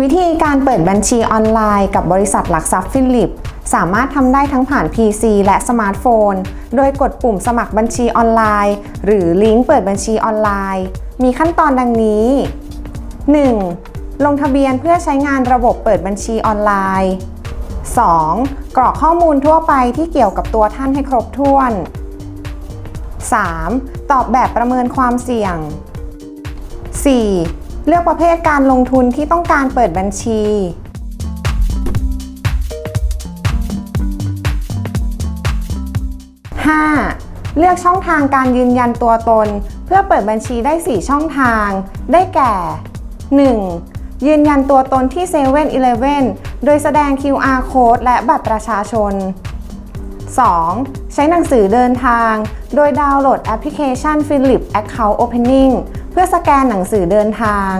วิธีการเปิดบัญชีออนไลน์กับบริษัทหลักทรัพย์ฟิลิป สามารถทำได้ทั้งผ่าน PC และสมาร์ทโฟน โดยกดปุ่มสมัครบัญชีออนไลน์ หรือลิงก์เปิดบัญชีออนไลน์ มีขั้นตอนดังนี้ 1. ลงทะเบียนเพื่อใช้งานระบบเปิดบัญชีออนไลน์ 2. กรอกข้อมูลทั่วไปที่เกี่ยวกับตัวท่านให้ครบถ้วน 3. ตอบแบบประเมินความเสี่ยง 4. เลือกประเภทการลงทุนที่ต้องการเปิดบัญชี 5. เลือกช่องทางการยืนยันตัวตน เพื่อเปิดบัญชีได้ 4 ช่องทาง ได้แก่ 1. ยืนยันตัวตนที่7 e เ e ่ e อโดยแสดง QR code และบัตรประชาชน 2. ใช้หนังสือเดินทาง โดยดาวน์โหลดแอปพลิเคชัน Philip Account Opening เพื่อสแกนหนังสือเดินทาง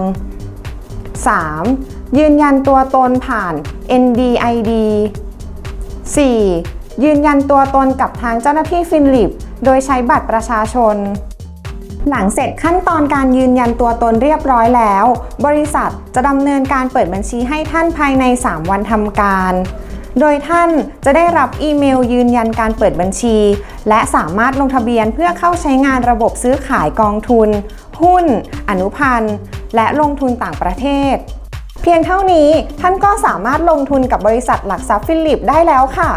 3. ยืนยันตัวตนผ่าน NDID 4. ยืนยันตัวตนกับทางเจ้าหน้าที่ฟินลิป โดยใช้บัตรประชาชน หลังเสร็จขั้นตอนการยืนยันตัวตนเรียบร้อยแล้ว บริษัทจะดำเนินการเปิดบัญชีให้ท่านภายใน 3 วันทำการ โดยท่านจะได้รับอีเมลยืนยันการเปิดบัญชี และสามารถลงทะเบียนเพื่อเข้าใช้งานระบบซื้อขายกองทุน หุ้น อนุพันธ์ และลงทุนต่างประเทศ เพียงเท่านี้ท่านก็สามารถลงทุนกับบริษัทหลักทรัพย์ฟิลิปได้แล้วค่ะ